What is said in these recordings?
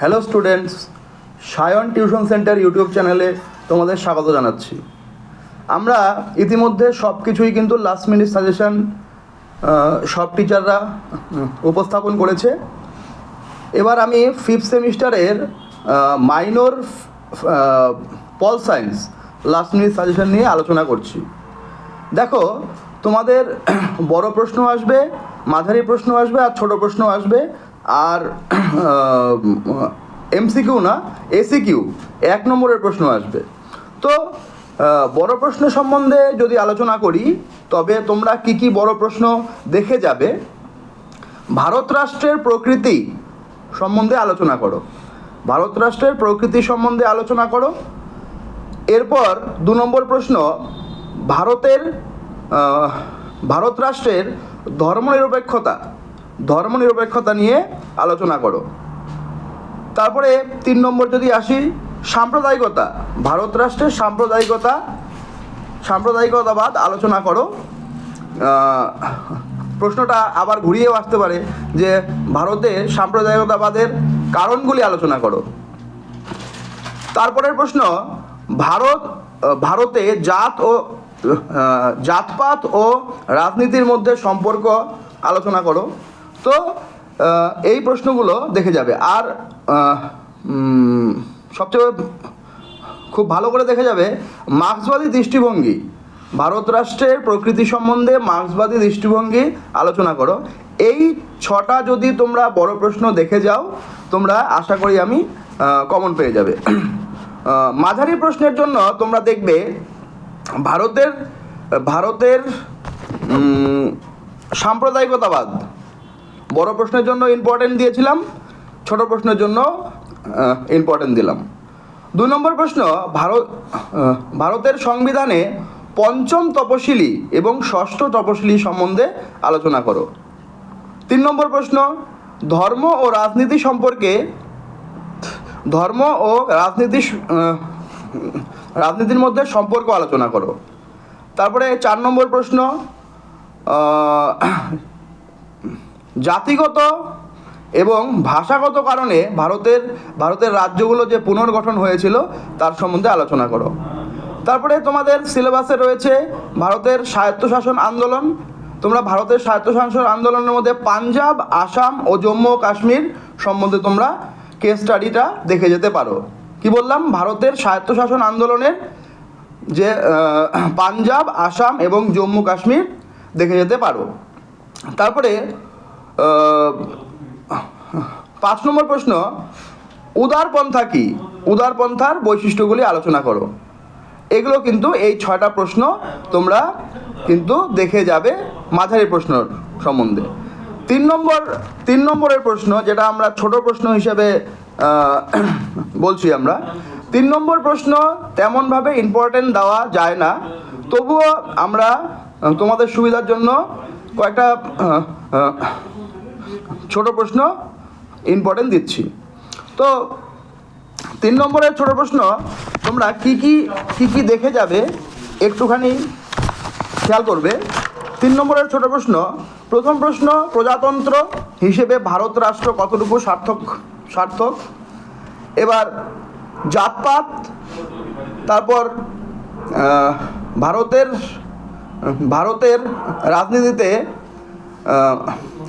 Hello students Sayan tuition centre YouTube চ্যানেলে তোমাদের স্বাগত জানাচ্ছি। আমরা ইতিমধ্যে সব কিছুই কিন্তু লাস্ট মিনিট সাজেশন সব টিচাররা উপস্থাপন করেছে। এবার আমি ফিফথ সেমিস্টারের minor pol science last minute suggestion নিয়ে আলোচনা করছি। দেখো, তোমাদের বড় প্রশ্ন আসবে, মাঝারি প্রশ্ন আসবে আর ছোট প্রশ্ন আসবে। আর এমসিকিউ না এসিকিউ এক নম্বরের প্রশ্ন আসবে। তো বড় প্রশ্ন সম্বন্ধে যদি আলোচনা করি, তবে তোমরা কি কি বড় প্রশ্ন দেখে যাবে? ভারত রাষ্ট্রের প্রকৃতি সম্বন্ধে আলোচনা করো। ভারত রাষ্ট্রের প্রকৃতি সম্বন্ধে আলোচনা করো। এরপর দু নম্বর প্রশ্ন, ভারতের ভারত রাষ্ট্রের ধর্মনিরপেক্ষতা। ধর্মনিরপেক্ষতা নিয়ে আলোচনা করো। তারপরে তিন নম্বর যদি আসি, সাম্প্রদায়িকতা। ভারত রাষ্ট্রের সাম্প্রদায়িকতা, সাম্প্রদায়িকতাবাদ আলোচনা করো। প্রশ্নটা আবার ঘুরিয়েও আসতে পারে যে ভারতে সাম্প্রদায়িকতাবাদের কারণগুলি আলোচনা করো। তারপরের প্রশ্ন, ভারত, ভারতে জাত ও জাতপাত ও রাজনীতির মধ্যে সম্পর্ক আলোচনা করো। তো এই প্রশ্নগুলো দেখে যাবে। আর সবচেয়ে খুব ভালো করে দেখে যাবে, মার্ক্সবাদী দৃষ্টিভঙ্গি। ভারত রাষ্ট্রের প্রকৃতি সম্বন্ধে মার্ক্সবাদী দৃষ্টিভঙ্গি আলোচনা করো। এই ছটা যদি তোমরা বড় প্রশ্ন দেখে যাও, তোমরা আশা করি আমি কমন পেয়ে যাবে। মাঝারি প্রশ্নের জন্য তোমরা দেখবে, ভারতের ভারতের সাম্প্রদায়িকতাবাদ বড় প্রশ্নের জন্য ইম্পর্টেন্ট দিয়েছিলাম, ছোট প্রশ্নের জন্য ইম্পর্টেন্ট দিলাম। দুই নম্বর প্রশ্ন, ভারত ভারতের সংবিধানে পঞ্চম তপশিলি এবং ষষ্ঠ তপশিলি সম্বন্ধে আলোচনা করো। তিন নম্বর প্রশ্ন, ধর্ম ও রাজনীতি সম্পর্কে, ধর্ম ও রাজনীতি রাজনীতির মধ্যে সম্পর্ক আলোচনা করো। তারপরে চার নম্বর প্রশ্ন জাতিগত এবং ভাষাগত কারণে ভারতের ভারতের রাজ্যগুলো যে পুনর্গঠন হয়েছিল, তার সম্বন্ধে আলোচনা করো। তারপরে তোমাদের সিলেবাসে রয়েছে ভারতের স্বায়ত্তশাসন আন্দোলন। তোমরা ভারতের স্বায়ত্তশাসন আন্দোলনের মধ্যে পাঞ্জাব, আসাম ও জম্মু ও কাশ্মীর সম্বন্ধে তোমরা কেস স্টাডিটা দেখে যেতে পারো। কি বললাম? ভারতের স্বায়ত্তশাসন আন্দোলনের যে পাঞ্জাব, আসাম এবং জম্মু, কাশ্মীর দেখে যেতে পারো। তারপরে পাঁচ নম্বর প্রশ্ন উদারপন্থা কি? উদারপন্থার বৈশিষ্ট্যগুলি আলোচনা করো। এগুলো কিন্তু এই ছয়টা প্রশ্ন তোমরা কিন্তু দেখে যাবে মাঝারি প্রশ্ন সম্বন্ধে। তিন নম্বর, তিন নম্বরের প্রশ্ন, যেটা আমরা ছোট প্রশ্ন হিসেবে বলছি আমরা, তিন নম্বর প্রশ্ন তেমনভাবে ইম্পর্টেন্ট দেওয়া যায় না। তবুও আমরা তোমাদের সুবিধার জন্য কয়েকটা ছোট প্রশ্ন ইম্পর্টেন্ট দিচ্ছি। তো তিন নম্বরের ছোট প্রশ্ন, তোমরা কি কি কি কি দেখে যাবে একটুখানি খেয়াল করবে। তিন নম্বরের ছোট প্রশ্ন, প্রথম প্রশ্ন, প্রজাতন্ত্র হিসেবে ভারত রাষ্ট্র কতটুকু সার্থক সার্থক? এবার জাতপাত, তারপর ভারতের ভারতের রাজনীতিতে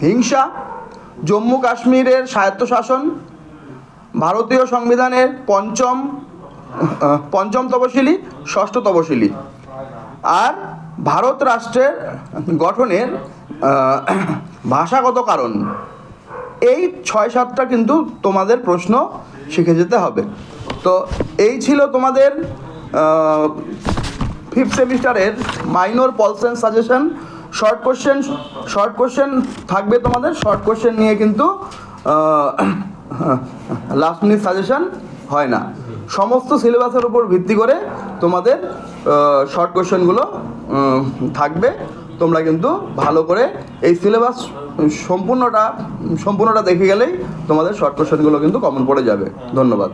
হিংসা, জম্মু কাশ্মীরের স্বায়ত্তশাসন, ভারতীয় সংবিধানের পঞ্চম পঞ্চম তপশিলি, ষষ্ঠ তপশিলি। আর ভারত রাষ্ট্রের গঠনের ভাষাগত কারণ। এই ছয় সাতটা কিন্তু তোমাদের প্রশ্ন শিখে যেতে হবে। তো এই ছিল তোমাদের ফিফথ সেমিস্টারের minor Poulsen suggestion short question short question থাকবে তোমাদের। শর্ট কোশ্চেন নিয়ে কিন্তু লাস্ট মিনিট সাজেশন হয় না। সমস্ত সিলেবাসের উপর ভিত্তি করে তোমাদের শর্ট কোশ্চেনগুলো থাকবে। তোমরা কিন্তু ভালো করে এই সিলেবাস সম্পূর্ণটা সম্পূর্ণটা দেখে গেলেই তোমাদের শর্ট কোশ্চেনগুলো কিন্তু কমন পড়ে যাবে। ধন্যবাদ।